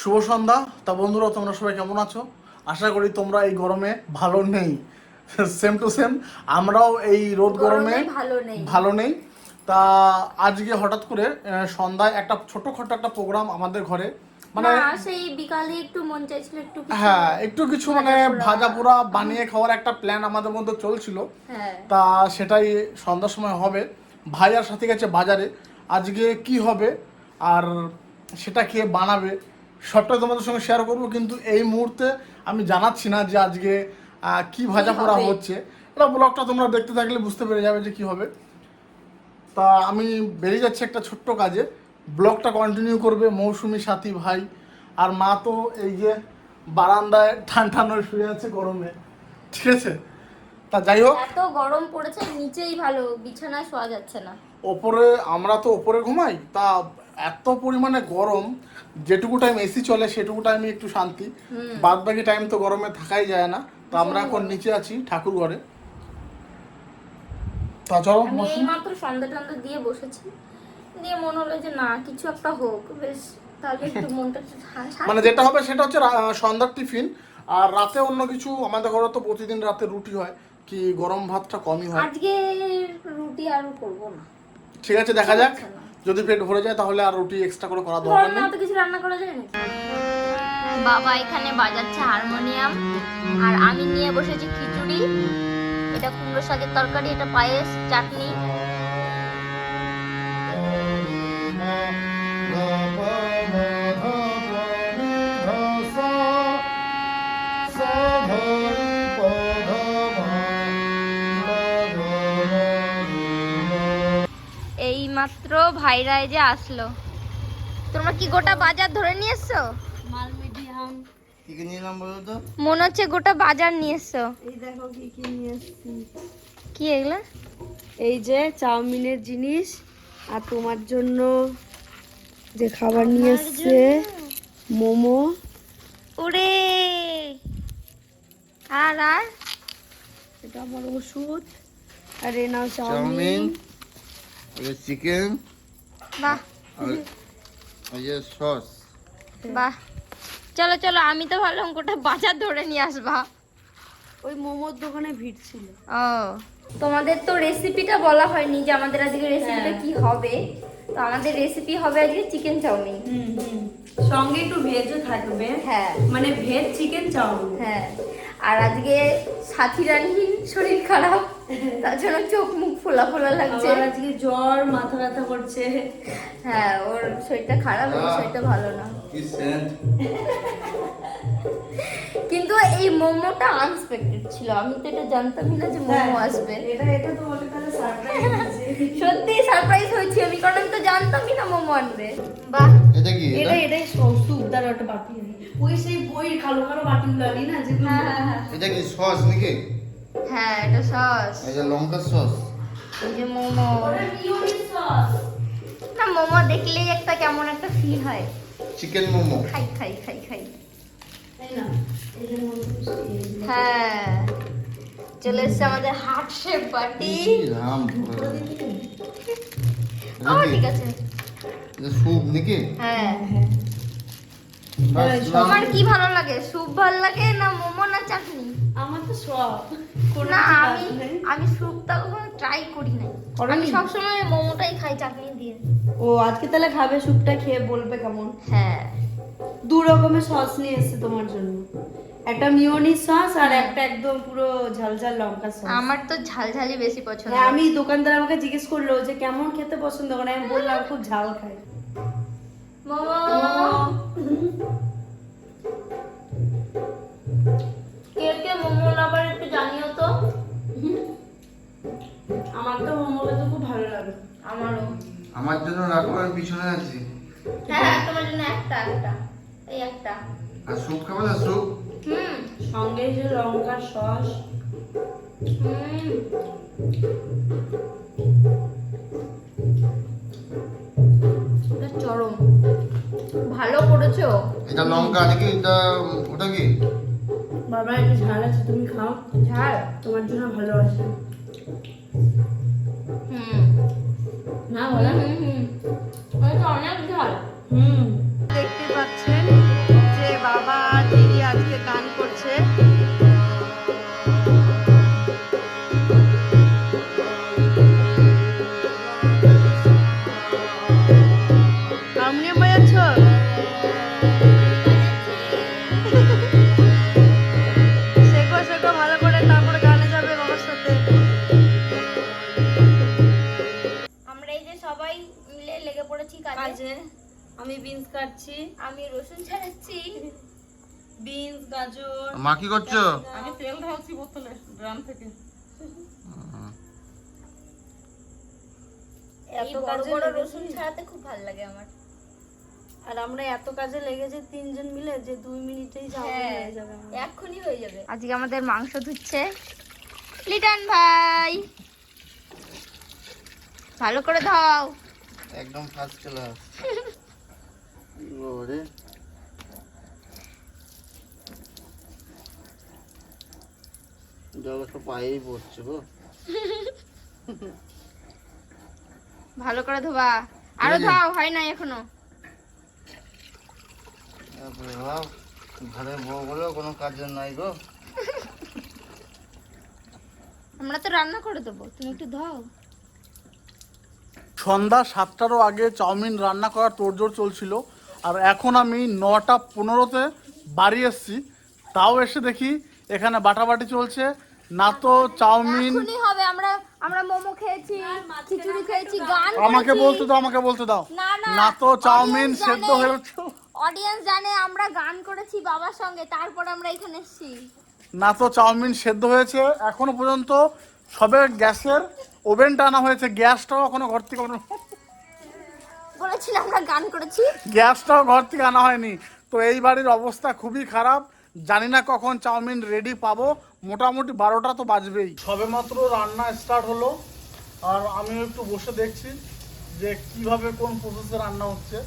শুভ সন্ধ্যা। তা বন্ধুরা তোমরা সবাই কেমন আছো? আশা করি তোমরা এই গরমে ভালো নেই। সেম টু সেম আমরাও এই রোদ গরমে ভালো নেই। তা আজকে হঠাৎ করে সন্ধ্যায় একটা ছোটখাটো একটা প্রোগ্রাম আমাদের ঘরে। মানে সেই বিকালে একটু মন চাইছিল একটু হ্যাঁ একটু কিছু মানে ভাজা পোড়া বানিয়ে খাওয়ার একটা প্ল্যান আমাদের মধ্যে চলছিল। হ্যাঁ। তা সেটাই সন্ধ্যার সময় হবে। ভাই আর সাথে গেছে বাজারে। আজকে কি হবে? আর সেটা কে বানাবে? সবটাই তোমাদের সঙ্গে শেয়ার করব কিন্তু এই মুহূর্তে আমি জানাচ্ছি না যে আজকে কি ভাজা পোড়া হচ্ছে। এটা ব্লগটা তোমরা দেখতে থাকলে বুঝতে পেরে যাবে যে কি হবে। তা আমি বেরিয়ে যাচ্ছি একটা ছোট্ট কাজে। ব্লগটা কন্টিনিউ করবে মৌসুমি সাথী ভাই। আর মা তো এই যে বারান্দায় ঠান ঠান শুয়ে আছে গরমে। ঠিক আছে? তা যাই হোক। এত গরম পড়েছে নিচেই ভালো বিছানায় শোয়া যাচ্ছে না। ওপরে আমরা তো ওপরে ঘুমাই তা এত পরিমাণে গরম যেটুকু টাইম এসি চলে সেটুকু টাইমে একটু শান্তি। বাদ বাকি টাইম তো গরমে থাকাই যায় না। তো আমরা এখন নিচে আছি ঠাকুর ঘরে তা চলো মাত্র সন্ধ্যা টন্ধা দিয়ে বসেছি। দিয়ে মনে হলো যে না কিছু একটা হোক। বেশ তাহলে একটু মনটা মানে যেটা হবে সেটা হচ্ছে সন্ধ্যার টিফিন। আর রাতে অন্য কিছু আমাদের ঘরে তো প্রতিদিন রাতে রুটি হয়। কি গরম ভাতটা কমই হয়। আজকে রুটি আর করব না। ঠিক আছে দেখা যাক। যদি পেট ভরে যায় তাহলে আর রুটি এক্সট্রা করে করা দরকার নেই। তো কিছু রান্না করা যায় না বাবা এখানে বাজাচ্ছে হারমোনিয়াম আর আমি নিয়ে বসেছি খিচুড়ি। এটা কুমড়ো শাকের তরকারি এটা পায়েস চাটনি। মাত্র ভাইরা এই যে আসলো। তোমরা কি গোটা বাজার ধরে নিয়ে এসছো মাল মিডিয়াম। কি কি নিলাম বলো তো? মনে হচ্ছে গোটা বাজার নিয়ে এসছো এই দেখো কি কি নিয়ে এসেছি। কি এগুলা? এই যে চাউমিনের জিনিস আর তোমার জন্য যে খাবার নিয়ে এসছে মোমো। ওরে! আর আর? এটা আমার ওষুধ। আর এ নাও চাউমিন। চিকেন বাহ আর ওই সস বাহ চলো চলো আমি তো ভাবলাম গোটা বাজার ধরে নিয়ে আসবা। ওই মোমোর দোকানে ভিড় ছিল। ও। তোমাদের তো রেসিপিটা বলা হয়নি যে আমাদের আজকে রেসিপিটা কি হবে। তো আমাদের রেসিপি হবে আজকে চিকেন চাউমিন। সঙ্গে একটু ভেজও থাকবে। হ্যাঁ। মানে ভেজ চিকেন চাউমিন। হ্যাঁ। আর আজকে সাথী রানীর শরীর খারাপ তার জন্য চোখ মুখ ফোলা ফোলা লাগছে। আজকে জ্বর মাথা ব্যথা করছে। হ্যাঁ ওর শরীরটা খারাপ ওর শরীরটা ভালো না। কিন্তু এই মোমোটা আনএক্সপেক্টেড ছিল আমি তো এটা জানতামই না যে হ্যাঁ। মোমো আসবে। এটা এটা তো তাহলে সারপ্রাইজ সত্যি সারপ্রাইজ হয়েছি আমি কারণ আমি তো জানতামই না মোমো আনবে। বাহ। এটা কি এটা? এটা এটাই সুপ একটা বাটি ওই সেই বই কালো কালো বাটিগুলো আনি না যেগুলো হ্যাঁ হ্যাঁ হ্যাঁ। এটা কি সস নাকি? হ্যাঁ এটা সস। এই যে লঙ্কার সস। এই যে মোমো। না মোমো দেখলেই একটা কেমন একটা ফিল হয়। চিকেন মোমো। খাই খাই খাই খাই। তাই না? এই যে হ্যাঁ। চলে এসছে আমাদের হার্ট শেপ ও ঠিক আছে। স্যুপ নাকি? হ্যাঁ তোমার কি ভালো লাগে? স্যুপ ভালো লাগে না মোমো না চাটনি? আমার তো সব। কোনো না আমি আমি স্যুপটা কখনো ট্রাই করি নাই। আমি সবসময় মোমোটাই খাই চাটনি দিয়ে। ও আজকে তাহলে খাবে স্যুপটা খেয়ে বলবে কেমন? হ্যাঁ। দু রকমের সস নিয়ে এসেছে তোমার জন্য। একটা মিওনিস সস আর একটা একদম পুরো ঝালঝাল লঙ্কা সস। আমার তো ঝালঝালি বেশি পছন্দ। হ্যাঁ আমি দোকানদার আমাকে জিজ্ঞেস করল যে কেমন খেতে পছন্দ করে আমি বললাম খুব ঝাল খাই। মোমো। কে কে মোমো লাভার একটু জানিও তো। আমার তো মোমো খেতে খুব ভালো লাগে। আমারও। আমার জন্য রাখো আমি পিছনে আছি। হ্যাঁ তোমার জন্য একটা একটা এই একটা। আর স্যুপ খাবে না স্যুপ? সঙ্গে যে লঙ্কার সস। হুম চরম। ভালো করেছ? এটা লঙ্কা নাকি এটা ওটা কি? বাবা একটু ঝাল আছে তুমি খাও। ঝাল? তোমার জন্য ভালো আছে। হুম। না হুম বলা হুম। হুম অনেক ঝাল। হুম। আমি রসুন ছাড়াচ্ছি। বিনস গাজর। মা কি করছ? আমি তেল ঢালছি বোতলে ড্রাম থেকে। এত বড় কাজে বড় রসুন ছাড়াতে খুব ভালো লাগে আমার। আর আমরা এত কাজে লেগেছে তিনজন মিলে যে দুই মিনিটেই হ্যাঁ হয়ে যাবে। এক্ষুনি হয়ে যাবে। আজকে আমাদের মাংস ধুচ্ছে। লিটন ভাই! ভালো করে দাও একদম ফার্স্ট ক্লাস ওরে জল সব পায়েই পড়ছে গো। ভালো করে ধোবা। আরও ধাও হয় না এখনও। ঘরে বউ বলেও কোনো কাজের নাই গো। আমরা তো রান্না করে দেবো তুমি একটু ধাও। সন্ধ্যা সাতটারও আগে চাউমিন রান্না করার তোড়জোড় চলছিল। আর এখন আমি নটা পনেরোতে বাড়ি এসছি। তাও এসে দেখি এখানে বাটাবাটি চলছে। না তো চাউমিন। হবে আমরা আমরা মোমো খেয়েছি খিচুড়ি খেয়েছি গান আমাকে বলতে দাও আমাকে বলতে দাও। না তো চাউমিন সেদ্ধ হয়ে অডিয়েন্স জানে আমরা গান করেছি বাবার সঙ্গে তারপর আমরা এখানে এসেছি। না তো চাউমিন সেদ্ধ হয়েছে। এখনও পর্যন্ত সবে গ্যাসের ওভেনটা আনা হয়েছে। গ্যাসটাও এখনও ঘর থেকে আনা- আমরা গান করেছি। গ্যাসটাও ঘর থেকে আনা হয়নি। তো এই বাড়ির অবস্থা খুবই খারাপ। জানি না কখন চাউমিন রেডি পাবো। মোটামুটি বারোটা তো বাজবেই। সবে মাত্র রান্না স্টার্ট হলো। আর আমি একটু বসে দেখছি যে কীভাবে কোন প্রসেসে রান্না হচ্ছে।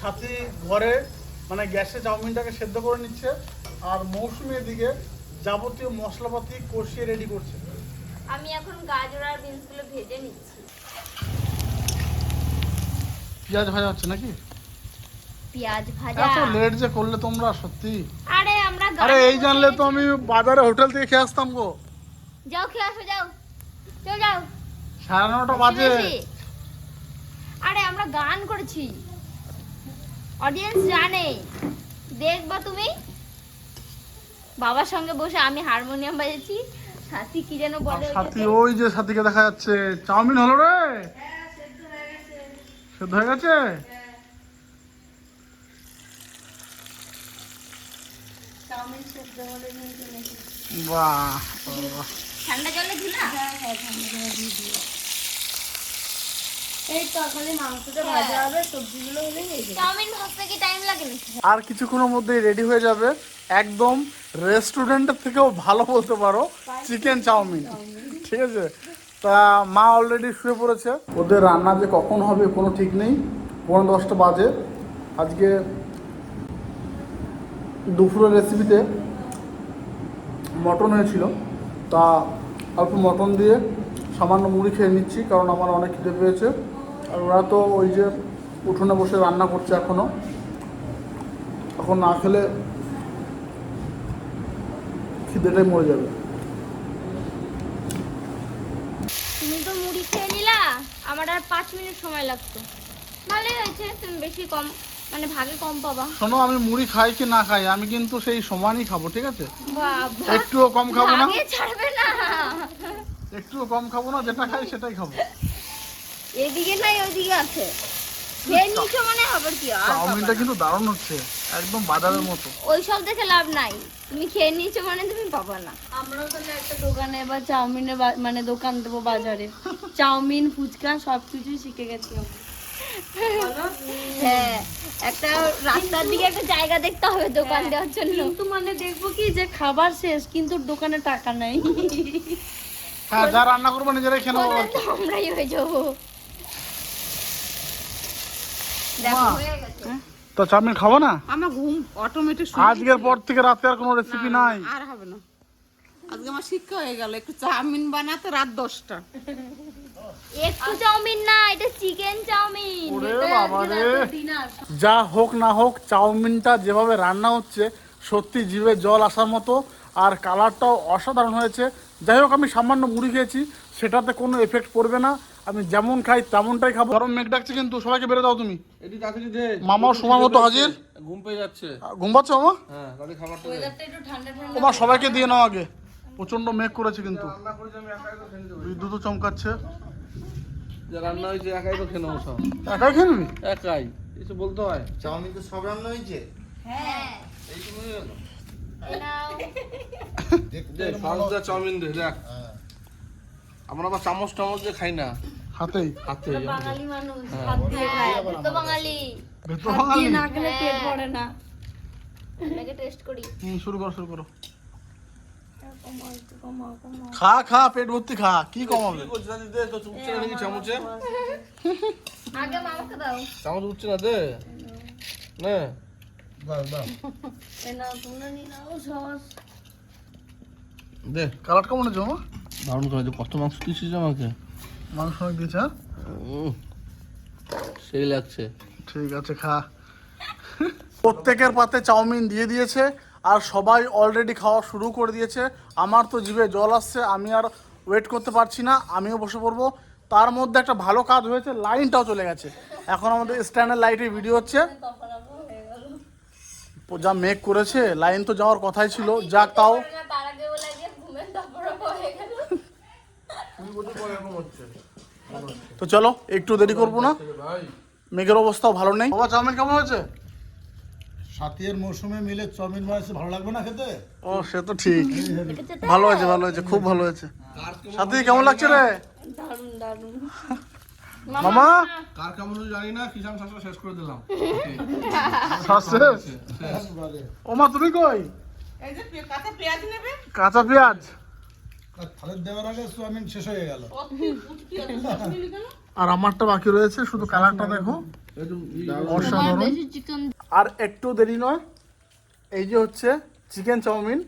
সাথে ঘরে মানে গ্যাসে চাউমিনটাকে সেদ্ধ করে নিচ্ছে। আর মৌসুমি এদিকে যাবতীয় মশলাপাতি কষিয়ে রেডি করছে। আমি এখন গাজর আর বিনসগুলো ভেজে নিচ্ছি। পেঁয়াজ ভাজা হচ্ছে নাকি? পেঁয়াজ ভাজা। এত লেট যে করলে তোমরা সত্যি। আরে আমরা আরে এই জানলে তো আমি বাজারে হোটেল থেকে খেয়ে আসতাম গো। যাও খেয়ে আসো যাও। চল যাও। সাড়ে নটা বাজে। আরে আমরা গান করেছি। অডিয়েন্স জানে। দেখবা তুমি? বাবার সঙ্গে বসে আমি হারমোনিয়াম বাজাচ্ছি। সাথী কি যেন বলে সাথী ওই যে সাথীকে দেখা যাচ্ছে। চাউমিন হলো রে। হয়ে গেছে? আর কিছুক্ষণের মধ্যেই রেডি হয়ে যাবে। একদম রেস্টুরেন্টের থেকেও ভালো বলতে পারো চিকেন চাউমিন। ঠিক আছে? তা মা অলরেডি শুয়ে পড়েছে। ওদের রান্না যে কখন হবে কোনো ঠিক নেই। পনেরো দশটা বাজে। আজকে দুপুরের রেসিপিতে মটন হয়েছিল। তা অল্প মটন দিয়ে সামান্য মুড়ি খেয়ে নিচ্ছি, কারণ আমার অনেক খিদে পেয়েছে। আর ওরা তো ওই যে উঠোনে বসে রান্না করছে এখনও এখন না খেলে খিদেটাই মরে যাবে তুমি তো মুড়ি খেয়ে নিলা আমার আর পাঁচ মিনিট সময় লাগতো। ভালোই হয়েছে তুমি বেশি কম মানে ভাগে কম পাবা। শোনো আমি মুড়ি খাই কি না খাই আমি কিন্তু সেই সমানই খাব ঠিক আছে? বাবা একটুও কম খাব না। ছাড়বে না। একটুও কম খাব না যেটা খাই সেটাই খাব। এদিকে নাই ওদিকে আছে। খেয়ে নিছো মানে হবে কি চাউমিনটা কিন্তু দারুণ হচ্ছে। একদম বাজারের মতো। ওই সব দেখে লাভ নাই। তুমি খেয়ে নিয়েছো মানে তুমি পাবা না। আমরাও তাহলে একটা দোকানে এবার চাউমিনের মানে দোকান দেবো বাজারে। চাউমিন ফুচকা সব কিছুই শিখে গেছি হ্যাঁ একটা রাস্তার দিকে একটা জায়গা দেখতে হবে দোকান দেওয়ার জন্য। কিন্তু মানে দেখব কি যে খাবার শেষ কিন্তু দোকানে টাকা নাই। হ্যাঁ যা রান্না করব নিজেরাই খেয়ে নেব। আমরাই হয়ে যাব। দেখো হয়ে গেছে। তো চাউমিন খাব না? আমার ঘুম অটোমেটিক আজকের পর থেকে রাতে আর কোনো রেসিপি নাই। আর হবে না। আজকে আমার শিক্ষা হয়ে গেল একটু চাউমিন বানাতে রাত দশটা। একটু চাউমিন না এটা চিকেন চাউমিন। ওরে বাবা রে যা হোক না হোক চাউমিনটা যেভাবে রান্না হচ্ছে সত্যি জিভে জল আসার মতো আর কালারটাও অসাধারণ হয়েছে। যাই হোক আমি সামান্য মুড়ি খেয়েছি সেটাতে কোনো এফেক্ট পড়বে না। আমি যেমন খাই তেমনটাই খাব। গরম মেঘ ডাকছে কিন্তু সবাইকে বেরো দাও তুমি। এটি তাড়াতাড়ি দে মামাও সময় মতো হাজির। ঘুম পেয়ে যাচ্ছে। ঘুম পাচ্ছ মামা? হ্যাঁ তাহলে খাবারটা একটু ঠান্ডা ঠান্ডা তোমার সবাইকে দিয়ে নাও আগে। প্রচণ্ড মেঘ করেছে কিন্তু। রান্না করেছি আমি একাই তো খেয়ে নেব বিদ্যুৎও চমকাচ্ছে। যে রান্না হয়েছে একাই তো খেয়ে নেব সব। একাই খেয়ে নিবি? একাই কিছু বলতে হয়? চাউমিন তো সব রান্না হয়েছে? হ্যাঁ। এই চাউমিন দে দেখ। হ্যাঁ। আমরা আবার চামচ টামচ দিয়ে খাই না। হাতেই। হাতে বাঙালি মানুষ হ্যাঁ। হাত দিয়ে খায় হ্যাঁ তো বাঙালি। ভেতর বাঙালি। না খেলে পেট ভরে না। টেস্ট করি। হুম, শুরু করো শুরু করো। কমা একটু কমা কমা খা খা পেট ভর্তি খা। কি কমাবে? কি করছিস দাদি? দে তো উঠছে না নাকি চামচে? আগে মামাকে দাও। চামচ উঠছে না দে। নে। দাও দাও। এ নাও তোমরা নিয়ে নাও সস। দে কালার কেমন আছে মামা? দারুণ করে কত মাংস দিয়েছিস আমাকে? মাংস অনেক দিয়েছে হ্যাঁ? সেই লাগছে। ঠিক আছে খা। প্রত্যেকের পাতে চাউমিন দিয়ে দিয়েছে আর সবাই অলরেডি খাওয়া শুরু করে দিয়েছে। আমার তো জিভে জল আসছে আমি আর ওয়েট করতে পারছি না আমিও বসে পড়ব। তার মধ্যে একটা ভালো কাজ হয়েছে লাইনটাও চলে গেছে। এখন আমাদের স্ট্যান্ডার্ড লাইটে ভিডিও হচ্ছে। যা মেক করেছে লাইন তো যাওয়ার কথাই ছিল। যাক তাও তার আগে বলে যে ঘুমের তারপরে হয়ে গেল তো চলো একটু দেরি করব না। মেঘের অবস্থাও ভালো নেই। বাবা চাউমিন কেমন হয়েছে? সাথের মৌসুমে মিলে চাউমিন বানাইছে ভালো লাগবে না খেতে? ও সে তো ঠিক। ভালো হয়েছে ভালো হয়েছে খুব ভালো হয়েছে। সাথী কেমন লাগছে রে? মামা। কার কেমন জানি না কিষান শাসন শেষ করে দিলাম। ও মা তুমি কই? এই যে পে- কাঁচা পেঁয়াজ কাঁচা পেঁয়াজ। আর থালের দেওয়ার আগে চাউমিন শেষ হয়ে গেল। আর আমারটা বাকি রয়েছে শুধু কালারটা দেখো। অসাধারণ। আর একটু দেরি নয় এই যে হচ্ছে চিকেন চাউমিন।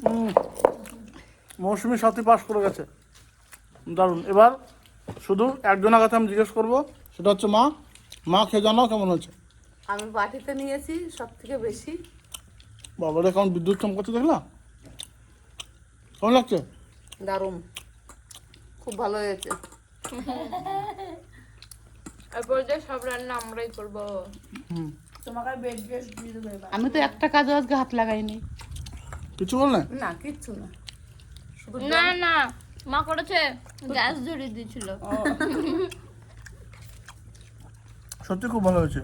উম, মৌসুমি সাথী পাস করে গেছে। দারুণ। এবার শুধু একজনের কথা আমি জিজ্ঞেস করব সেটা হচ্ছে মা। মা খেয়ে জানাও কেমন হচ্ছে আমি বাটিতে নিয়েছি সব থেকে বেশি। বাবারে কেমন বিদ্যুৎ চমকাচ্ছে দেখলা কেমন লাগছে? দারুণ। খুব ভালো হয়েছে। এরপর যে সব রান্না আমরাই করব। তোমাকে বেড ড্রেস দিয়ে দেবে আমি তো একটা কাজও আজকে হাত লাগাইনি। কিছু বললে? না কিচ্ছু না। শুধু না না মা করেছে গ্যাস ধরিয়ে দিয়েছিল। সত্যি খুব ভালো হয়েছে।